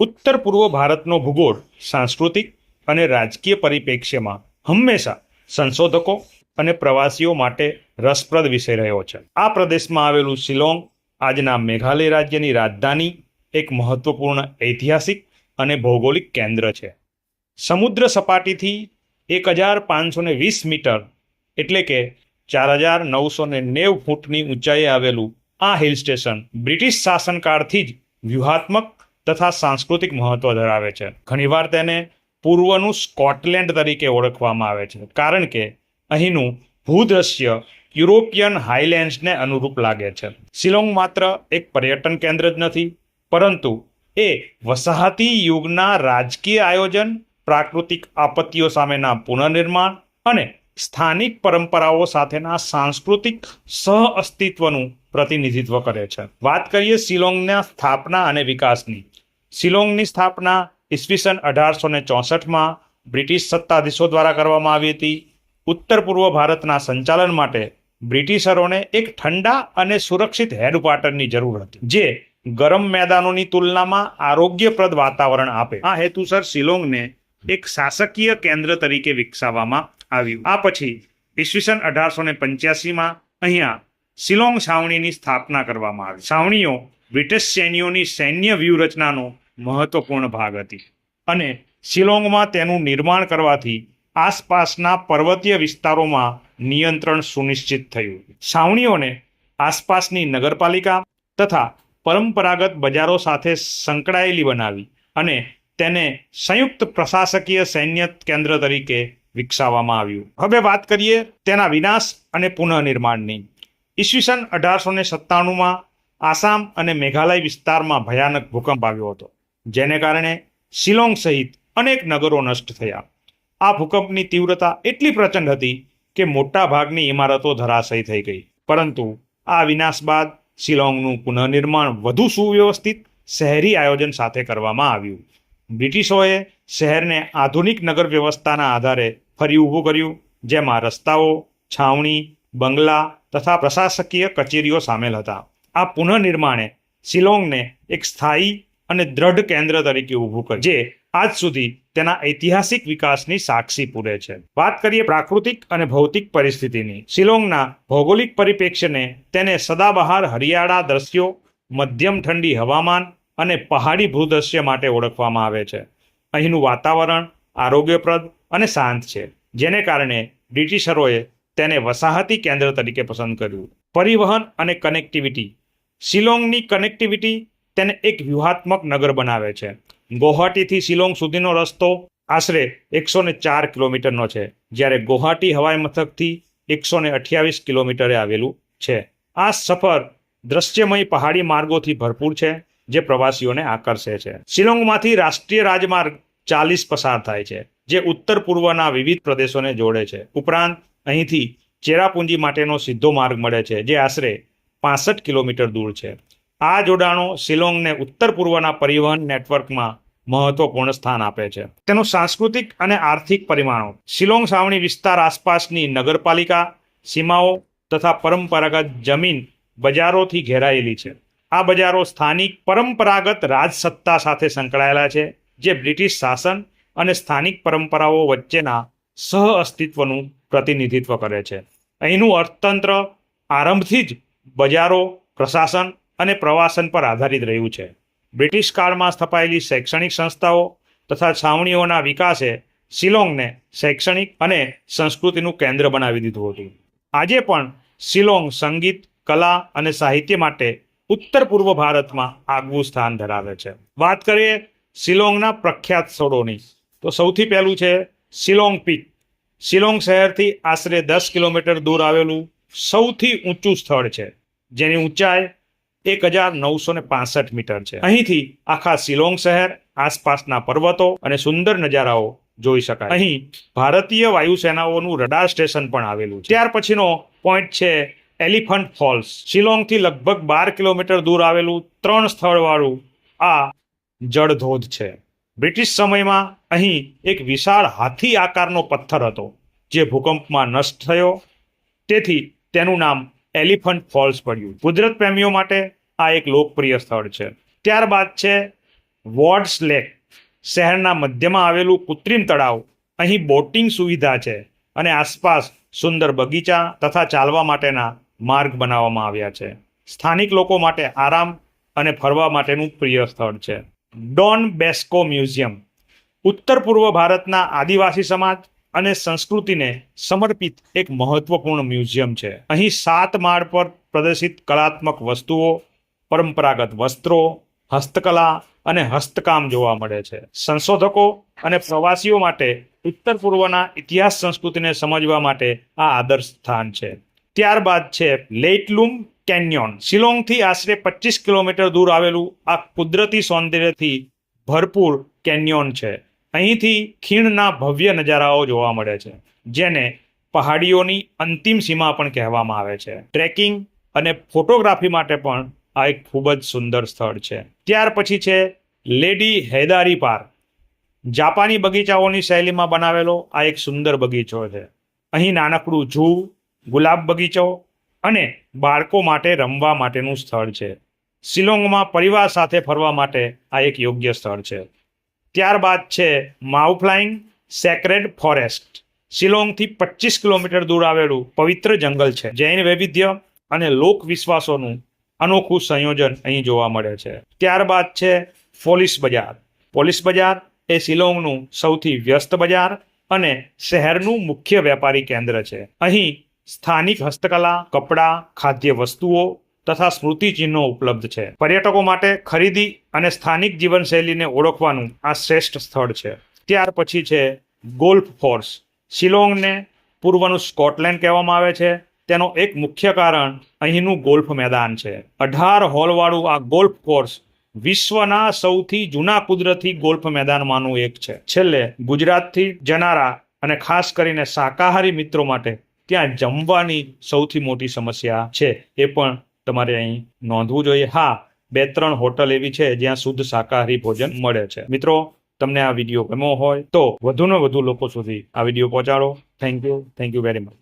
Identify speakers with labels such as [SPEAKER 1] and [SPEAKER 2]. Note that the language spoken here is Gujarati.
[SPEAKER 1] ઉત્તર પૂર્વ ભારતનો ભૂગોળ સાંસ્કૃતિક અને રાજકીય પરિપ્રેક્ષ્યમાં હંમેશા સંશોધકો અને પ્રવાસીઓ માટે રસપ્રદ વિષય રહ્યો છે. આ પ્રદેશમાં આવેલું શિલોંગ આજના મેઘાલય રાજ્યની રાજધાની એક મહત્વપૂર્ણ ઐતિહાસિક અને ભૌગોલિક કેન્દ્ર છે. સમુદ્ર સપાટીથી એક હજાર પાંચસો ને વીસ મીટર એટલે કે ચાર હજાર નવસો ને નેવ ફૂટની ઊંચાઈએ આવેલું આ હિલ સ્ટેશન બ્રિટિશ શાસનકાળથી જ વ્યૂહાત્મક તથા સાંસ્કૃતિક મહત્વ ધરાવે છે. ઘણીવાર તેને પૂર્વનું સ્કોટલેન્ડ તરીકે ઓળખવામાં આવે છે. કારણ કે અહીંનું ભૂદ્રશ્ય યુરોપિયન હાઇલેન્ડ્સને અનુરૂપ લાગે છે. શિલોંગ માત્ર એક પર્યટન કેન્દ્ર જ નથી, પરંતુ એ વસાહતી યુગના રાજકીય આયોજન, પ્રાકૃતિક આપત્તિઓ સામેના પુનર્નિર્માણ અને સ્થાનિક પરંપરાઓ સાથેના સાંસ્કૃતિક સહ અસ્તિત્વનું પ્રતિનિધિત્વ કરે છે. વાત કરીએ શિલોંગના સ્થાપના અને વિકાસની. શિલોંગની સ્થાપના ઈસવીસન અઢારસો ને ચોસઠમાં બ્રિટિશ સત્તાધીશો દ્વારા કરવામાં આવી હતી. ઉત્તર પૂર્વ ભારતના સંચાલન માટે બ્રિટિશરોને એક ઠંડા અને સુરક્ષિત હેડક્વાર્ટરની જરૂર હતી, જે ગરમ મેદાનોની તુલનામાં આરોગ્યપ્રદ વાતાવરણ આપે. આ હેતુસર શિલોંગને એક શાસકીય કેન્દ્ર તરીકે વિકસાવવામાં આવ્યું. આ પછી ઈસવીસન અઢારસો ને પંચ્યાસીમાં અહીંયા શિલોંગ છાવણીની સ્થાપના કરવામાં આવી. છાવણીઓ બ્રિટિશ સૈન્યોની સૈન્ય વ્યૂહરચનાનો મહત્વપૂર્ણ ભાગ હતી. અને શિલોંગમાં તેનું નિર્માણ કરવાથી આસપાસના પર્વતીય વિસ્તારોમાં નિયંત્રણ સુનિશ્ચિત થયું. છાવણીઓને આસપાસની નગરપાલિકા તથા પરંપરાગત બજારો સાથે સંકળાયેલી બનાવી અને તેને સંયુક્ત પ્રશાસકીય સૈન્ય કેન્દ્ર તરીકે વિકસાવવામાં આવ્યું. હવે વાત કરીએ તેના વિનાશ અને પુનઃનિર્માણની. ઈસવીસન અઢારસો ને સત્તાણુંમાં આસામ અને મેઘાલય વિસ્તારમાં ભયાનક ભૂકંપ આવ્યો હતો. જેને કારણે શિલોંગ સહિત અનેક નગરો નષ્ટ થયા. આ ભૂકંપની તીવ્રતા એટલી પ્રચંડ હતી કે મોટા ભાગની ઇમારતો ધરાશયી થઈ ગઈ. પરંતુ આ વિનાશ બાદ શિલોંગનું પુનઃનિર્માણ વધુ સુવ્યવસ્થિત શહેરી આયોજન સાથે કરવામાં આવ્યું. બ્રિટિશોએ શહેરને આધુનિક નગર વ્યવસ્થાના આધારે ફરી ઊભું કર્યું, જેમાં રસ્તાઓ, છાવણી, બંગલા તથા પ્રશાસકીય કચેરીઓ સામેલ હતા. આ પુનઃનિર્માણે શિલોંગને એક સ્થાયી અને દ્રઢ કેન્દ્ર તરીકે ઊભું કરે. જે આજ સુધી તેના ઐતિહાસિક વિકાસની સાક્ષી પૂરે છે. વાત કરીએ પ્રાકૃતિક અને ભૌતિક પરિસ્થિતિની. શિલોંગના ભૌગોલિક પરિપ્રેક્ષ્યને તેને સદાબહાર હરિયાળા દ્રશ્યો, મધ્યમ ઠંડી હવામાન અને પહાડી ભૂદ્રશ્ય માટે ઓળખવામાં આવે છે. અહીંનું વાતાવરણ આરોગ્યપ્રદ અને શાંત છે, જેને કારણે બ્રિટિશરોએ તેને વસાહતી કેન્દ્ર તરીકે પસંદ કર્યું. પરિવહન અને કનેક્ટિવિટી શિલોંગની કનેક્ટિવિટી તેને એક વ્યૂહાત્મક નગર બનાવે છે. ગુવાહાટીથી શિલોંગ સુધીનો રસ્તો આશરે એકસો ને ચાર કિલોમીટરનો છે, જ્યારે ગુવાહાટી હવાઈ મથકથી એકસો ને અઠ્યાવીસ કિલોમીટરે આવેલું છે. આ સફર દ્રશ્યમય પહાડી માર્ગોથી ભરપૂર છે, જે પ્રવાસીઓને આકર્ષે છે. શિલોંગમાંથી રાષ્ટ્રીય રાજમાર્ગ ચાલીસ પસાર થાય છે, જે ઉત્તર પૂર્વના વિવિધ પ્રદેશોને જોડે છે. ઉપરાંત, અહીંથી ચેરાપુંજી માટેનો સીધો માર્ગ મળે છે, જે આશરે પાસઠ કિલોમીટર દૂર છે. આ જોડાણો શિલોંગને ઉત્તર પૂર્વના પરિવહન નેટવર્કમાં મહત્વપૂર્ણ સ્થાન આપે છે. તેનું સાંસ્કૃતિક અને આર્થિક પરિમાણો, શિલોંગ સાવણી વિસ્તાર આસપાસની નગરપાલિકા, સીમાઓ તથા પરંપરાગત જમીન બજારોથી ઘેરાયેલી છે. આ બજારો સ્થાનિક પરંપરાગત રાજસત્તા સાથે સંકળાયેલા છે, જે બ્રિટિશ શાસન અને સ્થાનિક પરંપરાઓ વચ્ચેના સહ અસ્તિત્વનું પ્રતિનિધિત્વ કરે છે. અહીંનું અર્થતંત્ર આરંભથી જ બજારો, પ્રશાસન અને પ્રવાસન પર આધારિત રહ્યું છે. બ્રિટિશ કાળમાં સ્થપાયેલી શૈક્ષણિક સંસ્થાઓ તથા છાવણીઓના વિકાસે શિલોંગને શૈક્ષણિક અને સંસ્કૃતિનું કેન્દ્ર બનાવી દીધું હતું. આજે પણ શિલોંગ સંગીત, કલા અને સાહિત્ય માટે ઉત્તર પૂર્વ ભારતમાં આગવું સ્થાન ધરાવે છે. વાત કરીએ શિલોંગના પ્રખ્યાત સ્થળોની, તો સૌથી પહેલું છે શિલોંગ પીક. શિલોંગ શહેરથી આશરે દસ કિલોમીટર દૂર આવેલું સૌથી ઊંચું સ્થળ છે. જેની ઊંચાઈ એક હજાર નવસો ને પાસઠ મીટર છે. અહીંથી આખા શિલોંગ શહેર આસપાસના પર્વતો અને સુંદર નજારાઓ જોઈ શકાય. અહીં ભારતીય વાયુસેનાઓનું રડાર સ્ટેશન પણ આવેલું છે. ત્યાર પછીનો પોઈન્ટ છે એલિફન્ટ ફોલ્સ. શિલોંગથી લગભગ બાર કિલોમીટર દૂર આવેલું ત્રણ સ્થળવાળું આ જળધોધ છે. બ્રિટિશ સમયમાં અહીં એક વિશાળ હાથી આકારનો પથ્થર હતો જે ભૂકંપમાં નષ્ટ થયો. તેથી તેનું નામ એલિફન્ટ ફોલ્સ પડ્યું. કુદરત પ્રેમીઓ માટે આ એક લોકપ્રિય સ્થળ છે. ત્યારબાદ છે વોર્ડ્સ લેક. શહેરના મધ્યમાં આવેલું કૃત્રિમ તળાવ. અહીં બોટિંગ સુવિધા છે અને આસપાસ સુંદર બગીચા તથા ચાલવા માટેના માર્ગ બનાવવામાં આવ્યા છે. સ્થાનિક લોકો માટે આરામ અને ફરવા માટેનું પ્રિય સ્થળ છે. Don Bosco museum. ઉત્તર પૂર્વ ભારતના આદિવાસી સમાજ અને સંસ્કૃતિને સમર્પિત એક મહત્વપૂર્ણ મ્યુઝિયમ છે. અહીં સાત માળ પર પ્રદર્શિત કલાત્મક વસ્તુઓ, પરંપરાગત વસ્ત્રો, હસ્તકલા અને હસ્તકામ જોવા મળે છે. સંશોધકો અને પ્રવાસીઓ માટે ઉત્તર પૂર્વના ઇતિહાસ સંસ્કૃતિને સમજવા માટે આ આદર્શ સ્થાન છે. ત્યારબાદ છે લેટલુમ કેન્યોન. શિલોંગથી આશરે પચીસ કિલોમીટર દૂર આવેલું આ કુદરતી સૌંદર્યથી ભરપૂર કેન્યોન છે. અહીંથી ખીણના ભવ્ય નજારાઓ જોવા મળે છે, જેને પહાડીઓની અંતિમ સીમા પણ કહેવામાં આવે છે. ટ્રેકિંગ અને ફોટોગ્રાફી માટે પણ આ એક ખૂબ જ સુંદર સ્થળ છે. ત્યાર પછી છે લેડી હૈદારી પાર્ક. જાપાની બગીચાઓની શૈલીમાં બનાવેલો આ એક સુંદર બગીચો છે. અહીં નાનકડું ઝૂ ગુલાબ બગીચો અને બાળકો માટે રમવા માટેનું સ્થળ છે. શિલોંગમાં પરિવાર સાથે ફરવા માટે આ એક યોગ્ય સ્થળ છે. ત્યારબાદ છે માઉફ્લાઇંગ સેક્રેડ ફોરેસ્ટ. શિલોંગથી પચીસ કિલોમીટર દૂર આવેલું પવિત્ર જંગલ છે. જૈન વૈવિધ્ય અને લોક વિશ્વાસોનું અનોખું સંયોજન અહીં જોવા મળે છે. ત્યારબાદ છે પોલીસ બજાર. પોલીસ બજાર એ શિલોંગનું સૌથી વ્યસ્ત બજાર અને શહેરનું મુખ્ય વેપારી કેન્દ્ર છે. અહીં સ્થાનિક હસ્તકલા, કપડાં ખાદ્ય વસ્તુઓ તથા સ્મૃતિચિહ્નો ઉપલબ્ધ છે. પર્યટકો માટે ખરીદી અને સ્થાનિક જીવનશૈલીને ઓળખવાનું આ શ્રેષ્ઠ સ્થળ છે. ત્યાર પછી છે ગોલ્ફ ફોર્સ. શિલોંગને પૂર્વનું સ્કોટલેન્ડ કહેવામાં આવે છે. તેનો એક મુખ્ય કારણ અહીંનું ગોલ્ફ મેદાન છે. અઢાર હોલવાળું આ ગોલ્ફ કોર્સ વિશ્વના સૌથી જૂના કુદરતી ગોલ્ફ મેદાનમાંનું એક છે. છેલ્લે ગુજરાતથી જનારા અને ખાસ કરીને શાકાહારી મિત્રો માટે ત્યાં જમવાની સૌથી મોટી સમસ્યા છે. એ પણ તમારે અહીં નોંધવું જોઈએ. હા બે ત્રણ હોટલ એવી છે જ્યાં શુદ્ધ શાકાહારી ભોજન મળે છે. મિત્રો, તમને આ વીડિયો ગમ્યો હોય તો વધુને વધુ લોકો સુધી આ વીડિયો પહોંચાડો. Thank you thank you very much